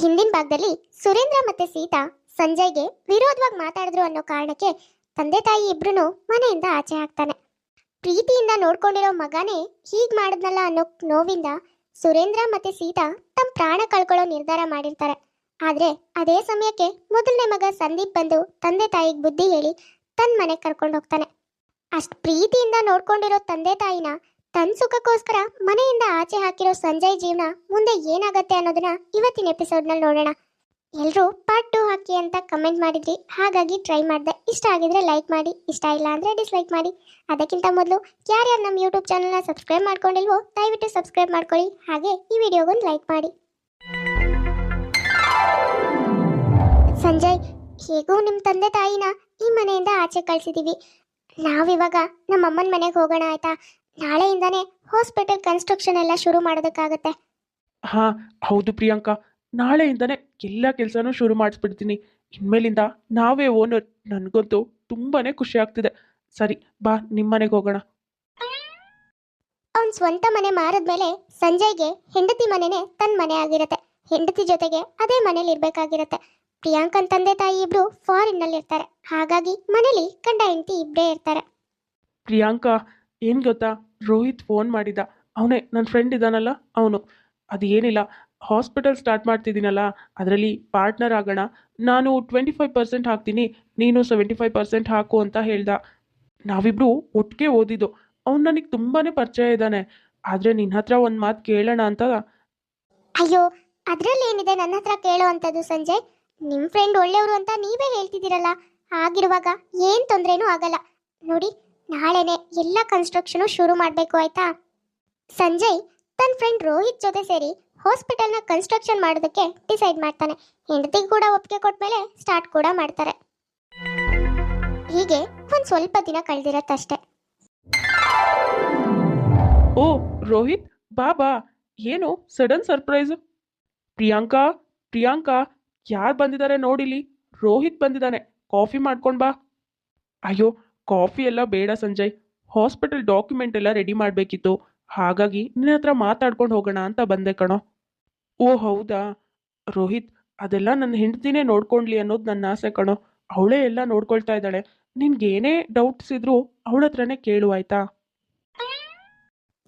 ಹಿಂದಿನ ಭಾಗದಲ್ಲಿ ಸುರೇಂದ್ರ ಮತ್ತೆ ಸೀತಾ ಸಂಜಯ್ಗೆ ವಿರೋಧವಾಗಿ ಮಾತಾಡಿದ್ರು ಅನ್ನೋ ಕಾರಣಕ್ಕೆ ತಂದೆ ತಾಯಿ ಇಬ್ರು ಮನೆಯಿಂದ ಆಚೆ ಹಾಕ್ತಾನೆ ಪ್ರೀತಿಯಿಂದ ನೋಡ್ಕೊಂಡಿರೋ ಮಗನೇ ಹೀಗ್ ಮಾಡಿದ್ನಲ್ಲ ಅನ್ನೋ ನೋವಿಂದ ಸುರೇಂದ್ರ ಮತ್ತೆ ಸೀತಾ ತಮ್ಮ ಪ್ರಾಣ ಕಳ್ಕೊಳ್ಳೋ ನಿರ್ಧಾರ ಮಾಡಿರ್ತಾರೆ. ಆದ್ರೆ ಅದೇ ಸಮಯಕ್ಕೆ ಮೊದಲನೇ ಮಗ ಸಂದೀಪ್ ಬಂದು ತಂದೆ ತಾಯಿಗೆ ಬುದ್ಧಿ ಹೇಳಿ ತನ್ನ ಮನೆಗೆ ಕರ್ಕೊಂಡು ಹೋಗ್ತಾನೆ. ಅಷ್ಟ್ ಪ್ರೀತಿಯಿಂದ ನೋಡ್ಕೊಂಡಿರೋ ತಂದೆ ತಾಯಿನ ತನ್ನ ಸುಖಕ್ಕೋಸ್ಕರ ಮನೆಯಿಂದ ಆಚೆ ಹಾಕಿರೋ ಸಂಜಯ್ ಜೀವನ ಮುಂದೆ ಏನಾಗತ್ತೆ ಅನ್ನೋದನ್ನ ಇವತ್ತಿನ ಎಪಿಸೋಡ್ನಲ್ಲಿ ನೋಡೋಣ. ಎಲ್ಲರೂ ಪಾರ್ಟ್ ಟು ಹಾಕಿ ಅಂತ ಕಮೆಂಟ್ ಮಾಡಿದ್ರಿ. ಹಾಗಾಗಿ ಟ್ರೈ ಮಾಡಿದೆ. ಇಷ್ಟ ಆಗಿದ್ರೆ ಲೈಕ್ ಮಾಡಿ, ಇಷ್ಟ ಇಲ್ಲ ಅಂದರೆ ಡಿಸ್ಲೈಕ್ ಮಾಡಿ. ಅದಕ್ಕಿಂತ ಮೊದಲು ಯಾರ್ಯಾರು ನಮ್ಮ ಯೂಟ್ಯೂಬ್ ಚಾನಲ್ನ ಸಬ್ಸ್ಕ್ರೈಬ್ ಮಾಡ್ಕೊಂಡಿಲ್ವೋ ದಯವಿಟ್ಟು ಸಬ್ಸ್ಕ್ರೈಬ್ ಮಾಡ್ಕೊಳ್ಳಿ. ಹಾಗೆ ಈ ವಿಡಿಯೋಗೊಂದು ಲೈಕ್ ಮಾಡಿ. ಸಂಜಯ್, ಹೇಗೂ ನಿಮ್ಮ ತಂದೆ ತಾಯಿನ ಈ ಮನೆಯಿಂದ ಆಚೆ ಕಳ್ಸಿದೀವಿ. ನಾವಿವಾಗ ನಮ್ಮ ಅಮ್ಮನ ಮನೆಗೆ ಹೋಗೋಣ ಆಯ್ತಾ? ನಾಳೆಯಿಂದಾನೇ ಹಾಸ್ಪಿಟಲ್ ಕನ್ಸ್ಟ್ರಕ್ಷನ್ ಎಲ್ಲ ಶುರು ಮಾಡೋದಕ್ಕಾಗತ್ತೆ. ಹಾ ಹೌದು ಪ್ರಿಯಾಂಕಾ. ನಾಳೆಯಿಂದನೇ ಎಲ್ಲ ಕೆಲಸನೂ ಶುರು ಮಾಡಿಸ್ಬಿಡ್ತೀನಿ. ಇನ್ಮೇಲಿಂದ ನಾವೇ ಓನರ್ ನನಗಂತೂ ತುಂಬಾನೇ ಖುಷಿ ಆಗ್ತಿದೆ. ಸರಿ ಬಾ ನಿಮ್ಮನೆಗೆ ಹೋಗೋಣ. ಅವನ್ ಸ್ವಂತ ಮನೆ ಮಾರದ್ಮೇಲೆ ಸಂಜಯ್ಗೆ ಹೆಂಡತಿ ಮನೆನೇ ತನ್ನ ಮನೆ ಆಗಿರತ್ತೆ. ಹೆಂಡತಿ ಜೊತೆಗೆ ಅದೇ ಮನೇಲಿ ಇರ್ಬೇಕಾಗಿರತ್ತೆ. ಪ್ರಿಯಾಂಕನ್ ತಂದೆ ತಾಯಿ ಇಬ್ರು ಫಾರಿನ್ನಲ್ಲಿ ಇರ್ತಾರೆ. ಹಾಗಾಗಿ ಮನೇಲಿ ಗಂಡ ಹೆಂಡತಿ ಇಬ್ಬರೇ ಇರ್ತಾರೆ. ಪ್ರಿಯಾಂಕಾ ಏನ್ ಗೊತ್ತಾ? ರೋಹಿತ್ ಫೋನ್ ಮಾಡಿದ. ಅವನೇ ನನ್ನ ಫ್ರೆಂಡ್ ಇದ್ದಾನಲ್ಲ, ಅವನು. ಅದು ಏನಿಲ್ಲ ಹಾಸ್ಪಿಟಲ್ ಸ್ಟಾರ್ಟ್ ಮಾಡ್ತಿದ್ದೀನಲ್ಲ, ಅದರಲ್ಲಿ ಪಾರ್ಟ್ನರ್ ಆಗೋಣ. ನಾನು ಟ್ವೆಂಟಿ ಫೈವ್ ಪರ್ಸೆಂಟ್ ಹಾಕ್ತೀನಿ, ನೀನು ಸೆವೆಂಟಿ ಫೈವ್ ಪರ್ಸೆಂಟ್ ಹಾಕು ಅಂತ ಹೇಳ್ದ. ನಾವಿಬ್ರು ಒಟ್ಟಿಗೆ ಓದಿದ್ದು. ಅವ್ನು ನನಗೆ ತುಂಬಾ ಪರಿಚಯ ಇದ್ದಾನೆ. ಆದರೆ ನಿನ್ನ ಹತ್ರ ಒಂದು ಮಾತು ಕೇಳೋಣ ಅಂತ. ಅಯ್ಯೋ, ಅದರಲ್ಲಿ ಏನಿದೆ? ನನ್ನ ಹತ್ರ ಕೇಳೋ ಅಂಥದ್ದು ಸಂಜಯ್. ನಿಮ್ಮ ಫ್ರೆಂಡ್ ಒಳ್ಳೆಯವರು ಅಂತ ನೀವೇ ಹೇಳ್ತಿದ್ದೀರಲ್ಲ. ಆಗಿರುವಾಗ ಏನು ತೊಂದರೆನೂ ಆಗಲ್ಲ. ನೋಡಿ ನಾಳೆನೆ ಎಲ್ಲ ಕನ್ಸ್ಟ್ರಕ್ಷನು ಶುರು ಮಾಡಬೇಕು ಆಯ್ತಾ? ಸಂಜಯ್ ತನ್ನ ಫ್ರೆಂಡ್ ರೋಹಿತ್ ಜೊತೆ ಸೇರಿ ಹಾಸ್ಪಿಟಲ್ನ ಕನ್ಸ್ಟ್ರಕ್ಷನ್ ಮಾಡೋದಕ್ಕೆ ಡಿಸೈಡ್ ಮಾಡ್ತಾನೆ. ಹೆಂಡತಿಗೆ ಕೂಡ ಒಪ್ಪಿಗೆ ಕೊಟ್ಮೇಲೆ ಸ್ಟಾರ್ಟ್ ಕೂಡ ಮಾಡ್ತಾರೆ. ಹೀಗೆ ಒಂದು ಸ್ವಲ್ಪ ದಿನ ಕಳೆದಿರತ್ತಷ್ಟೇ. ಓ, ರೋಹಿತ್, ಬಾ ಬಾ. ಏನು ಸಡನ್ ಸರ್ಪ್ರೈಸ್ ಪ್ರಿಯಾಂಕಾ ಪ್ರಿಯಾಂಕಾ, ಯಾರು ಬಂದಿದ್ದಾರೆ ನೋಡಿಲಿ? ರೋಹಿತ್ ಬಂದಿದ್ದಾನೆ. ಕಾಫಿ ಮಾಡ್ಕೊಂಡು ಬಾ. ಅಯ್ಯೋ ಕಾಫಿ ಎಲ್ಲ ಬೇಡ ಸಂಜಯ್. ಹಾಸ್ಪಿಟಲ್ ಡಾಕ್ಯುಮೆಂಟ್ ಎಲ್ಲ ರೆಡಿ ಮಾಡಬೇಕಿತ್ತು. ಹಾಗಾಗಿ ನಿನ್ನ ಹತ್ರ ಮಾತಾಡ್ಕೊಂಡು ಹೋಗೋಣ ಅಂತ ಬಂದೆ ಕಣೋ. ಓ ಹೌದಾ? ರೋಹಿತ್, ಅದೆಲ್ಲ ನನ್ನ ಹೆಂಡತಿನೇ ನೋಡ್ಕೊಂಡ್ಲಿ ಅನ್ನೋದು ನನ್ನ ಆಸೆ ಕಣೋ. ಅವಳೇ ಎಲ್ಲ ನೋಡ್ಕೊಳ್ತಾ ಇದ್ದಾಳೆ. ನಿನ್ಗೇನೇ ಡೌಟ್ಸ್ ಇದ್ರು ಅವಳ ಹತ್ರನೇ ಕೇಳು, ಆಯ್ತಾ?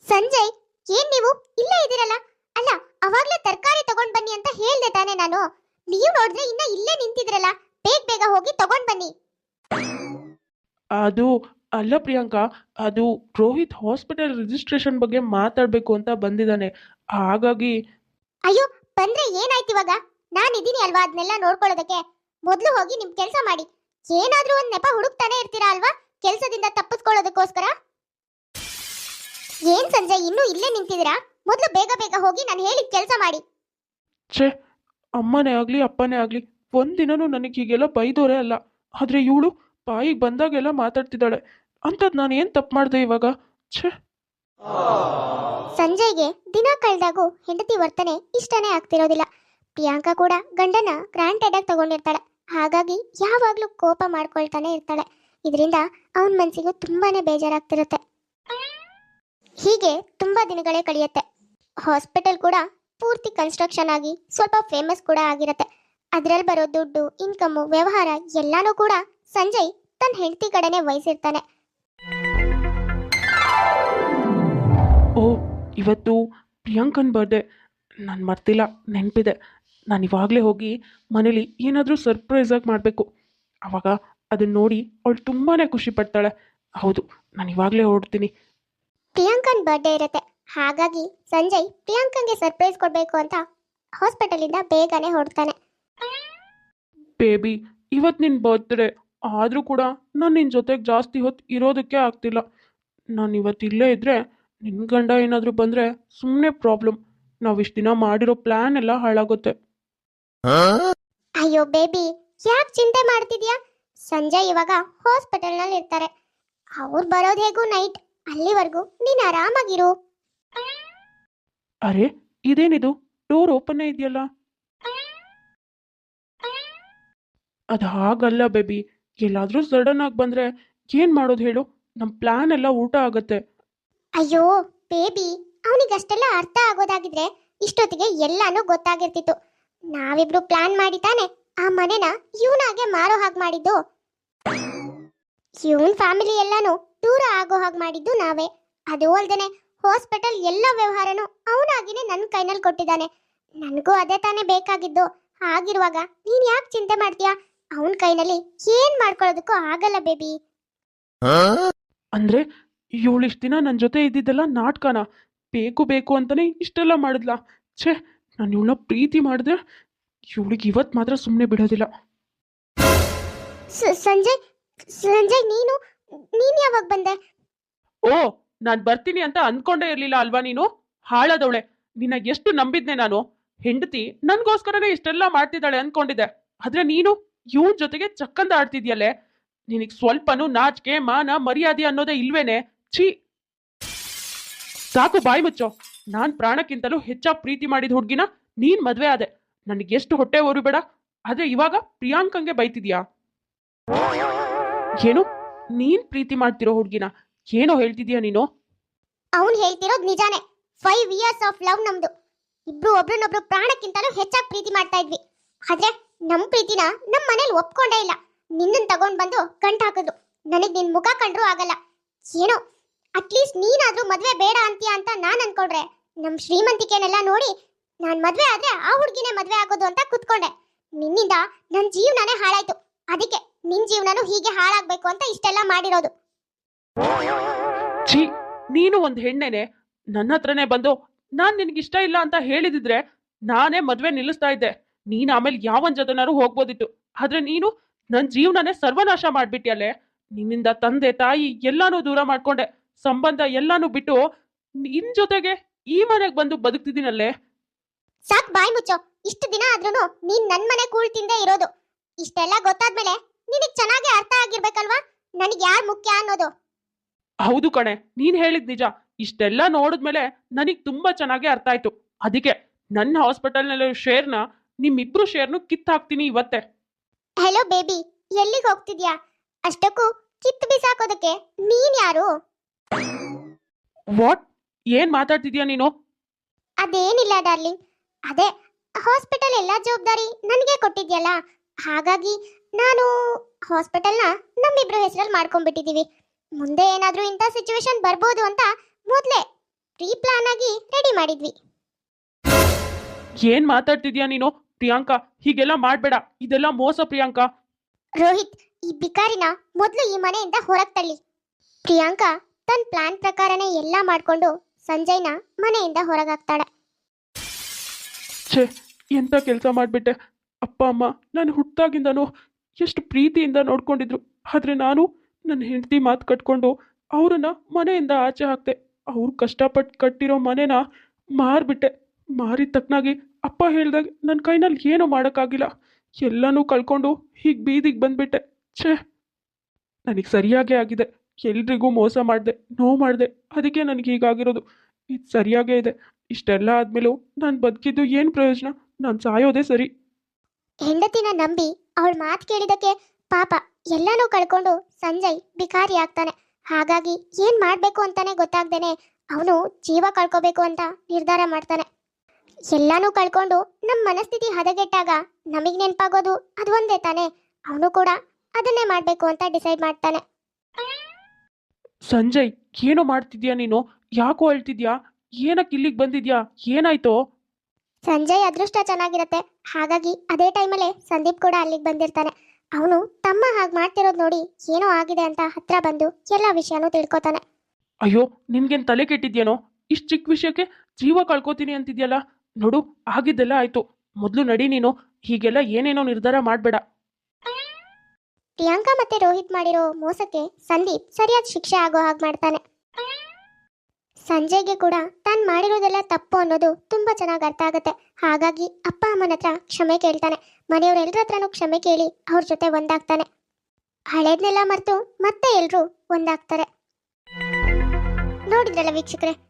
ಸಂಜಯ್, ಏನ್ ನೀವು? ಇಲ್ಲೇ ಇದ್ದೀರಲ್ಲ? ಅಲ್ಲ, ಅವಾಗ್ಲೇ ತರಕಾರಿ ತಗೊಂಡ್ ಬನ್ನಿ ಅಂತ ಹೇಳ್ದೆ ತಾನೇ ನಾನು. ನೀವು ನೋಡಿದ್ರೆ ಇನ್ನ ಇಲ್ಲೇ ನಿಂತಿದ್ರಲ್ಲ. ಬೇಗ ಬೇಗ ಹೋಗಿ ತಗೊಂಡ್ ಬನ್ನಿ. ಅದು ಅಲ್ಲ ಪ್ರಿಯಾಂಕಾ ಅದು ರೋಹಿತ್ ಹಾಸ್ಪಿಟಲ್ ರಿಜಿಸ್ಟ್ರೇಷನ್ ಬಗ್ಗೆ ಮಾತಾಡಬೇಕು ಅಂತ ಬಂದಿದ್ದಾನೆ. ಹಾಗಾಗಿ ಅಯ್ಯೋ ಬಂದ್ರೆ ಏನಾಯ್ತು ಇವಾಗ? ನಾನು ಇದೀನಿ ಅಲ್ವಾ ಅದನ್ನೆಲ್ಲ ನೋಡ್ಕೊಳ್ಳೋದಕ್ಕೆ? ಮೊದಲು ಹೋಗಿ ನಿಮ್ ಕೆಲಸ ಮಾಡಿ. ಏನಾದ್ರೂ ಒಂದ್ ನೆಪ ಹುಡುಕ್ತಾನೆ ಇರ್ತೀರಾ ಅಲ್ವಾ ಕೆಲಸದಿಂದ ತಪ್ಪಿಸ್ಕೊಳ್ಳೋದಕ್ಕೋಸ್ಕರ? ಏನ್ ಸಂಜಯ್ ಇನ್ನೂ ಇಲ್ಲೇ ನಿಂತಿದ್ದೀರಾ? ಮೊದಲು ಬೇಗ ಬೇಗ ಹೋಗಿ ನಾನು ಹೇಳಿದ ಕೆಲಸ ಮಾಡಿ. ಛೇ ಅಮ್ಮನೇ ಆಗಲಿ ಅಪ್ಪನೇ ಆಗಲಿ ಒಂದಿನನೂ ನನಗೆ ಹೀಗೆಲ್ಲ ಬೈದೋರೇ ಅಲ್ಲ. ಆದರೆ ಇವಳು ಬಾಯಿಗೆ ಬಂದಾಗೆಲ್ಲ ಮಾತಾಡ್ತಿದ್ದಾಳೆ. ಅಂತದ್ ನಾನು ಏನು ತಪ್ಪು ಮಾಡ್ದೆ ಇವಾಗ? ಛೇ. ಸಂಜಯ್ಗೆ ದಿನ ಕಳೆದಾಗೂ ಹೆಂಡತಿ ವರ್ತನೆ ಇಷ್ಟನೇ ಆಗ್ತಿರೋದಿಲ್ಲ. ಪ್ರಿಯಾಂಕಾ ಕೂಡ ಗಂಡನ ಗ್ರಾಂಟೆಡ್ ಆಗಿ ತಗೊಂಡಿರ್ತಾಳೆ. ಹಾಗಾಗಿ ಯಾವಾಗ್ಲೂ ಕೋಪ ಮಾಡ್ಕೊಳ್ತಾನೆ ಇರ್ತಾಳೆ. ಇದರಿಂದ ಅವನ ಮನಸ್ಸಿಗೂ ತುಂಬಾನೇ ಬೇಜಾರಾಗ್ತಿರುತ್ತೆ. ಹೀಗೆ ತುಂಬಾ ದಿನಗಳೇ ಕಳೆಯುತ್ತೆ. ಹಾಸ್ಪಿಟಲ್ ಕೂಡ ಪೂರ್ತಿ ಕನ್ಸ್ಟ್ರಕ್ಷನ್ ಆಗಿ ಸ್ವಲ್ಪ ಫೇಮಸ್ ಕೂಡ ಆಗಿರುತ್ತೆ. ಅದ್ರಲ್ಲಿ ಬರೋ ದುಡ್ಡು ಇನ್ಕಮ್ಮು ವ್ಯವಹಾರ ಎಲ್ಲಾನು ಕೂಡ ಸಂಜಯ್ ತನ್ನ ಹೆಂಡತಿ ಕಡೆನೆ ವಹಿಸಿರ್ತಾನೆ ಓ ಇವತ್ತು ಪ್ರಿಯಾಂಕನ್ ಬರ್ಡೇ ನಾನು ಮರ್ತಿಲ್ಲ ನೆನಪಿದೆ. ನಾನು ಇವಾಗಲೇ ಹೋಗಿ ಮನೇಲಿ ಏನಾದರೂ ಸರ್ಪ್ರೈಸಾಗಿ ಮಾಡಬೇಕು. ಆವಾಗ ಅದನ್ನ ನೋಡಿ ಅವಳು ತುಂಬಾ ಖುಷಿ ಪಡ್ತಾಳೆ. ಹೌದು ನಾನು ಇವಾಗಲೇ ಹೊರಡ್ತೀನಿ. ಪ್ರಿಯಾಂಕನ್ ಬರ್ಡೇ ಇರುತ್ತೆ. ಹಾಗಾಗಿ ಸಂಜಯ್ ಪ್ರಿಯಾಂಕನ್ಗೆ ಸರ್ಪ್ರೈಸ್ ಕೊಡಬೇಕು ಅಂತ ಹಾಸ್ಪಿಟಲಿಂದ ಬೇಗನೆ ಹೊರಡ್ತಾನೆ. ಬೇಬಿ ಇವತ್ತು ನಿನ್ನ ಬರ್ತ್ಡೇ ಆದರೂ ಕೂಡ ನಾನು ನಿನ್ನ ಜೊತೆಗೆ ಜಾಸ್ತಿ ಹೊತ್ತು ಇರೋದಕ್ಕೆ ಆಗ್ತಿಲ್ಲ. ನಾನು ಇವತ್ತು ಇಲ್ಲೇ ಇದ್ದರೆ ನಿನ್ನ ಗಂಡ ಏನಾದರೂ ಬಂದರೆ ಸುಮ್ಮನೆ ಪ್ರಾಬ್ಲಮ್. ನಾವು ಇಷ್ಟು ದಿನ ಮಾಡಿರೋ ಪ್ಲ್ಯಾನ್ ಎಲ್ಲ ಹಾಳಾಗುತ್ತೆ. ಅಯ್ಯೋ ಬೇಬಿ ಯಾಕೆ ಚಿಂತೆ ಮಾಡ್ತಿದ್ಯಾ? ಸಂಜಯ್ ಇವಾಗ ಹಾಸ್ಪಿಟಲ್ನಲ್ಲಿ ಇರ್ತಾರೆ. ಅವ್ರು ಬರೋದು ಹೇಗೂ ನೈಟ್? ಅಲ್ಲಿವರೆಗೂ ನೀನು ಆರಾಮಾಗಿರು. ಅರೆ ಇದೇನಿದು? ಡೋರ್ ಓಪನ್ ಇದೆಯಲ್ಲ? ಅದು ಹಾಗಲ್ಲ ಬೇಬಿ. ಎಲ್ಲಾದರೂ ಸಡನ್ ಆಗಿ ಬಂದರೆ ಏನು ಮಾಡೋದು ಹೇಳು? ನಮ್ಮ ಪ್ಲಾನ್ ಎಲ್ಲ ಊಟ ಆಗುತ್ತೆ. ಅಯ್ಯೋ ಬೇಬಿ ಅವನಿಗಷ್ಟೆಲ್ಲ ಅರ್ಥ ಆಗೋದಾಗಿದ್ರೆ ಇಷ್ಟೊತ್ತಿಗೆ ಎಲ್ಲಾನು ಗೊತ್ತಾಗಿರ್ತಿತ್ತು. ನಾವಿಬ್ರು ಪ್ಲಾನ್ ಮಾಡಿ ತಾನೆ ಆ ಮನೆನ ಇವನಾಗೆ ಮಾರೋ ಹಾಗೆ ಮಾಡಿದ್ದು. ಇವನ್ ಫ್ಯಾಮಿಲಿ ಎಲ್ಲಾನು ದೂರ ಆಗೋ ಹಾಗೆ ಮಾಡಿದ್ದು ನಾವೇ. ಅದು ಅಲ್ದೇನೆ ಹಾಸ್ಪಿಟಲ್ ಎಲ್ಲ ವ್ಯವಹಾರನು ಅವನಾಗಿನೇ ನನ್ನ ಕೈನಲ್ಲಿ ಕೊಟ್ಟಿದ್ದಾನೆ. ನನಗೂ ಅದೇ ತಾನೇ ಬೇಕಾಗಿದ್ದು. ಹಾಗಿರುವಾಗ ನೀನ್ ಯಾಕೆ ಚಿಂತೆ ಮಾಡ್ತೀಯಾ? ಅವನ ಕೈನಲ್ಲಿ ಏನ್ ಮಾಡ್ಕೊಳ್ಳೋದಕ್ಕೂ ಆಗಲ್ಲ ಬೇಬಿ ಅಂದ್ರೆ ಇವಳು ಇಷ್ಟು ದಿನ ನನ್ನ ಜೊತೆ ಇದ್ದಿದ್ದೆಲ್ಲ ನಾಟಕನ? ಬೇಕು ಬೇಕು ಅಂತಾನೆ ಇಷ್ಟೆಲ್ಲ ಮಾಡಿದ್ಲ? ಛೇ ನಾನು ಇವಳನ್ನ ಪ್ರೀತಿ ಮಾಡಿದ್ರೆ ಇವಳಿಗೆ ಇವತ್ತು ಮಾತ್ರ ಸುಮ್ಮನೆ ಬಿಡೋದಿಲ್ಲ. ಸಂಜಯ್ ಸಂಜಯ್ ನೀನು ನೀನ್ ಯಾವಾಗ ಬಂದೆ? ಓ ನಾನು ಬರ್ತೀನಿ ಅಂತ ಅನ್ಕೊಂಡೇ ಇರ್ಲಿಲ್ಲ ಅಲ್ವಾ ನೀನು? ಹಾಳಾದವಳೆ. ನಿನ್ನ ಎಷ್ಟು ನಂಬಿದ್ನೆ ನಾನು? ಹೆಂಡತಿ ನನ್ಗೋಸ್ಕರನೇ ಇಷ್ಟೆಲ್ಲ ಮಾಡ್ತಿದ್ದಾಳೆ ಅನ್ಕೊಂಡಿದ್ದೆ. ಆದ್ರೆ ನೀನು? ಇವನ್ ಜೊತೆಗೆ ಚಕ್ಕಂದ ಆಡ್ತಿದ್ಯಲ್ಲೇ? ನಿನಗೆ ಸ್ವಲ್ಪನೂ ನಾಚಿಕೆ, ಮಾನ, ಮರ್ಯಾದೆ ಅನ್ನೋದೇ ಇಲ್ವೇನೆ? ಛೀ! ಸಾಕು ಬಾಯಿ ಮುಚ್ಚೋ. ನಾನ್ ಪ್ರಾಣಕ್ಕಿಂತಲೂ ಹೆಚ್ಚಾಗಿ ಪ್ರೀತಿ ಮಾಡಿದ ಹುಡ್ಗಿನ ನೀನ್ ಮದ್ವೆ ಆದೆ. ನನಗೆ ಎಷ್ಟು ಹೊಟ್ಟೆ ಓರು ಬೇಡ. ಆದ್ರೆ ಇವಾಗ ಪ್ರಿಯಾಂಕಂಗೆ ಬೈತಿದ್ಯಾ? ಏನು? ನೀನ್ ಪ್ರೀತಿ ಮಾಡ್ತಿರೋ ಹುಡ್ಗಿನ ಏನೋ ಹೇಳ್ತಿದ್ಯಾ ನೀನು? ಅವನ್ ಹೇಳ್ತಿರೋದು ನಿಜಾನೇ. ಫೈವ್ ಇಯರ್ಸ್ ಆಫ್ ಲವ್ ನಮ್ದು. ಇಬ್ರು ಒಬ್ರನ್ನೊಬ್ರು ಪ್ರಾಣಕ್ಕಿಂತಲೂ ಹೆಚ್ಚಾಗಿ ಪ್ರೀತಿ ಮಾಡ್ತಾ ಇದ್ವಿ. ಆದ್ರೆ ನಮ್ ಪ್ರೀತಿನ ನಮ್ ಮನೇಲಿ ಒಪ್ಕೊಂಡೇ ಇಲ್ಲ. ನಿನ್ನನ್ ತಗೊಂಡ್ ಬಂದು ಗಂಟ ಹಾಕಿದ್ರು ನನಗ್ ನಿನ್ ಮುಖ ಕಂಡ್ರೂ ಆಗಲ್ಲ. ಏನೋ ಅಟ್ಲೀಸ್ಟ್ ನೀನಾದ್ರೂ ಮದ್ವೆ ಬೇಡ ಅಂತೀಯ ಅಂತ ನಾನ್ ಅನ್ಕೊಂಡ್ರೆ, ನಮ್ ಶ್ರೀಮಂತಿಕೆನೆಲ್ಲ ನೋಡಿ ನಾನ್ ಮದ್ವೆ ಆದ್ರೆ ಆ ಹುಡ್ಗಿನೇ ಮದ್ವೆ ಆಗೋದು ಅಂತ ಕುತ್ಕೊಂಡೆ. ನಿನ್ನಿಂದ ನನ್ ಜೀವನನೇ ಹಾಳಾಯ್ತು. ಅದಕ್ಕೆ ನಿನ್ ಜೀವನನು ಹೀಗೆ ಹಾಳಾಗ್ಬೇಕು ಅಂತ ಇಷ್ಟೆಲ್ಲ ಮಾಡಿರೋದು. ಛೀ, ನೀನು ಒಂದ್ ಹೆಣ್ಣೆನೆ ನನ್ನ ಹತ್ರನೇ ಬಂದು ನಾನ್ ನಿನ್ಗಿಷ್ಟ ಇಲ್ಲ ಅಂತ ಹೇಳಿದಿದ್ರೆ ನಾನೇ ಮದ್ವೆ ನಿಲ್ಲಿಸ್ತಾ ಇದ್ದೆ. ನೀನ್ ಆಮೇಲೆ ಯಾವನ್ ಜೊತೆನಾರು ಹೋಗ್ಬೋದಿತ್ತು. ಆದ್ರೆ ನೀನು ನನ್ ಜೀವನನೇ ಸರ್ವನಾಶ ಮಾಡ್ಬಿಟ್ಟಿಯಲ್ಲೆ ನಿನ್ನಿಂದ ತಂದೆ ತಾಯಿ ಎಲ್ಲಾನು ದೂರ ಮಾಡ್ಕೊಂಡೆ. ಸಂಬಂಧ ಎಲ್ಲಾನು ಬಿಟ್ಟು ನಿನ್ ಜೊತೆಗೆ ಈ ಮನೆಗೆ ಬಂದು ಬದುಕ್ತಿದ್ದೀನಲ್ಲೇ ಸಾಕ್ ಬಾಯ್ ಮುಚ್ಚೋ. ಇಷ್ಟು ದಿನ ಆದ್ರೂ ನೀನ್ ನನ್ ಮನೆ ಕೂಳ್ ತಿಂದೇ ಇರೋದು. ಇಷ್ಟೆಲ್ಲ ಗೊತ್ತಾದ್ಮೇಲೆ ನಿನಗ್ ಚೆನ್ನಾಗಿ ಅರ್ಥ ಆಗಿರ್ಬೇಕಲ್ವಾ? ನನಗ್ ಯಾರ್ ಮುಖ್ಯ ಅನ್ನೋದು? ಹೌದು ಕಣೆ. ನೀನ್ ಹೇಳಿದ್ ನಿಜ. ಇಷ್ಟೆಲ್ಲ ನೋಡಿದ್ಮೇಲೆ ನನಗ್ ತುಂಬಾ ಚೆನ್ನಾಗಿ ಅರ್ಥ ಆಯ್ತು. ಅದಕ್ಕೆ ನನ್ನ ಹಾಸ್ಪಿಟಲ್ನಲ್ಲಿರೋ ಶೇರ್ನ ನಿಮ್ಮಿಬ್ರು ಶೇರ್ನು ಕಿತ್ ಹಾಕ್ತೀನಿ ಇವತ್ತೆ. ಹಲೋ ಬೇಬಿ ಎಲ್ಲಿಗೆ ಹೋಗ್ತಿದ್ಯಾ? ಅಷ್ಟಕ್ಕೂ ಕಿತ್ತು ಬಿಸಾಕೋದಕ್ಕೆ ನೀನ್ ಯಾರು? ವಾಟ್ ಏನ್ ಮಾತಾಡ್ತಿದ್ಯಾ ನೀನು? ಅದೇನಿಲ್ಲ ಡಾರ್ಲಿಂಗ್ ಅದೇ ಹಾಸ್ಪಿಟಲ್ ಎಲ್ಲ ಜವಾಬ್ದಾರಿ ನನಗೆ ಕೊಟ್ಟಿದ್ಯಲ್ಲ? ಹಾಗಾಗಿ ನಾನು ಹಾಸ್ಪಿಟಲ್ನ ನಮ್ಮಿಬ್ರು ಹೆಸರಲ್ಲಿ ಮಾಡ್ಕೊಂಡ್ಬಿಟ್ಟಿದ್ದೀವಿ ಮುಂದೆ ಏನಾದರೂ ಇಂಥ ಸಿಚುವೇಶನ್ ಬರ್ಬೋದು ಅಂತ ಮೊದಲೇ ಪ್ರೀ ಪ್ಲಾನ್ ಆಗಿ ರೆಡಿ ಮಾಡಿದ್ವಿ. ಏನ್ ಮಾತಾಡ್ತಿದ್ಯಾ ನೀನು? ಪ್ರಿಯಾಂಕಾ ಹೀಗೆಲ್ಲ ಮಾಡ್ಬೇಡ. ಇದೆಲ್ಲ ಮೋಸ ಪ್ರಿಯಾಂಕ. ರೋಹಿತ್ ಈ ಬಿಕಾರಿನ ಮೊದಲು ಈ ಮನೆಯಿಂದ ಹೊರಗೆ ತಳ್ಳಿ. ಪ್ರಿಯಾಂಕಾ ತನ್ನ ಪ್ಲಾನ್ ಪ್ರಕಾರನೇ ಎಲ್ಲ ಮಾಡ್ಕೊಂಡು ಸಂಜಯ್ನ ಮನೆಯಿಂದ ಹೊರಗಾಗ್ತಾಳೆ ಛೇ ಎಂತ ಕೆಲಸ ಮಾಡ್ಬಿಟ್ಟೆ. ಅಪ್ಪ ಅಮ್ಮ ನಾನು ಹುಟ್ಟಾಗಿಂದನೂ ಎಷ್ಟು ಪ್ರೀತಿಯಿಂದ ನೋಡ್ಕೊಂಡಿದ್ರು. ಆದ್ರೆ ನಾನು ನನ್ನ ಹೆಂಡತಿ ಮಾತು ಕಟ್ಕೊಂಡು ಅವರನ್ನ ಮನೆಯಿಂದ ಆಚೆ ಹಾಕ್ತೆ ಅವ್ರು ಕಷ್ಟಪಟ್ಟು ಕಟ್ಟಿರೋ ಮನೆನ ಮಾರ್ಬಿಟ್ಟೆ. ಮಾರಿದ ತಕ್ಕನಾಗಿ ಅಪ್ಪ ಹೇಳ್ದಾಗ ನನ್ನ ಕೈನಲ್ಲಿ ಏನೂ ಮಾಡೋಕ್ಕಾಗಿಲ್ಲ. ಎಲ್ಲನೂ ಕಳ್ಕೊಂಡು ಹೀಗೆ ಬೀದಿಗೆ ಬಂದ್ಬಿಟ್ಟೆ. ಛೇ, ನನಗೆ ಸರಿಯಾಗೇ ಆಗಿದೆ. ಎಲ್ರಿಗೂ ಮೋಸ ಮಾಡಿದೆ, ನೋವು ಮಾಡಿದೆ. ಅದಕ್ಕೆ ನನಗೆ ಹೀಗಾಗಿರೋದು. ಇದು ಸರಿಯಾಗೇ ಇದೆ. ಇಷ್ಟೆಲ್ಲ ಆದ್ಮೇಲೂ ನಾನು ಬದುಕಿದ್ದು ಏನು ಪ್ರಯೋಜನ? ನಾನು ಸಾಯೋದೇ ಸರಿ. ಹೆಂಡತಿನ ನಂಬಿ ಅವಳ ಮಾತು ಕೇಳಿದಕ್ಕೆ ಪಾಪ ಎಲ್ಲನೂ ಕಳ್ಕೊಂಡು ಸಂಜಯ್ ಬಿಕಾರಿ ಆಗ್ತಾನೆ. ಹಾಗಾಗಿ ಏನು ಮಾಡಬೇಕು ಅಂತಾನೆ ಗೊತ್ತಾಗ್ದೇನೆ ಅವನು ಜೀವ ಕಳ್ಕೋಬೇಕು ಅಂತ ನಿರ್ಧಾರ ಮಾಡ್ತಾನೆ. ಎಲ್ಲಾನು ಕಳ್ಕೊಂಡು ನಮ್ಮ ಮನಸ್ಥಿತಿ ಹದಗೆಟ್ಟಾಗ ನಮಗ್ ನೆನಪಾಗೋದು ಅದು ಒಂದೇ ತಾನೆ. ಅವನು ಕೂಡ ಅದನ್ನೇ ಮಾಡ್ಬೇಕು ಅಂತ ಡಿಸೈಡ್ ಮಾಡ್ತಾನೆ. ಸಂಜಯ್ ಏನು ಮಾಡ್ತಿದ್ಯಾ ನೀನು? ಯಾಕೋ ಹೇಳ್ತಿದ್ಯಾ? ಏನಕ್ಕೆ ಇಲ್ಲಿಗೆ ಬಂದಿದ್ಯಾ? ಏನಾಯ್ತು? ಸಂಜಯ್ ಅದೃಷ್ಟ ಚೆನ್ನಾಗಿರತ್ತೆ. ಹಾಗಾಗಿ ಅದೇ ಟೈಮಲ್ಲೇ ಸಂದೀಪ್ ಕೂಡ ಅಲ್ಲಿಗೆ ಬಂದಿರ್ತಾನೆ. ಅವನು ತಮ್ಮ ಹಾಗೆ ಮಾಡ್ತಿರೋದು ನೋಡಿ ಏನೋ ಆಗಿದೆ ಅಂತ ಹತ್ರ ಬಂದು ಎಲ್ಲ ವಿಷಯನೂ ತಿಳ್ಕೊತಾನೆ. ಅಯ್ಯೋ ನಿನ್ಗೇನು ತಲೆ ಕೆಟ್ಟಿದ್ಯೇನೋ? ಇಷ್ಟು ಚಿಕ್ಕ ವಿಷಯಕ್ಕೆ ಜೀವ ಕಳ್ಕೊತೀನಿ ಅಂತಿದ್ಯಲ್ಲ? ನೋಡು, ಆಗಿದ್ದೆಲ್ಲ ಆಯ್ತು. ಮೊದಲು ನಡಿ ನೀನು. ಹೀಗೆಲ್ಲ ಏನೇನೋ ನಿರ್ಧಾರ ಮಾಡಬೇಡ. ಪ್ರಿಯಾಂಕಾ ಮತ್ತೆ ರೋಹಿತ್ ಮಾಡಿರೋ ಮೋಸಕ್ಕೆ ಸಂದೀಪ್ ಸರಿಯಾದ ಶಿಕ್ಷೆ ಆಗೋ ಹಾಗೆ ಮಾಡ್ತಾನೆ. ಸಂಜಯ್ಗೆ ಕೂಡ ತಾನು ಮಾಡಿರೋದೆಲ್ಲ ತಪ್ಪು ಅನ್ನೋದು ತುಂಬಾ ಚೆನ್ನಾಗಿ ಅರ್ಥ ಆಗುತ್ತೆ. ಹಾಗಾಗಿ ಅಪ್ಪ, ಅಮ್ಮನ ಹತ್ರ ಕ್ಷಮೆ ಕೇಳ್ತಾನೆ. ಮನೆಯವರೆಲ್ಲರ ಹತ್ರನೂ ಕ್ಷಮೆ ಕೇಳಿ ಅವ್ರ ಜೊತೆ ಒಂದಾಗ್ತಾನೆ. ಹಳೇದ್ನೆಲ್ಲ ಮರೆತು ಮತ್ತೆ ಎಲ್ಲರೂ ಒಂದಾಗ್ತಾರೆ. ನೋಡಿದ್ರಲ್ಲ ವೀಕ್ಷಕರೇ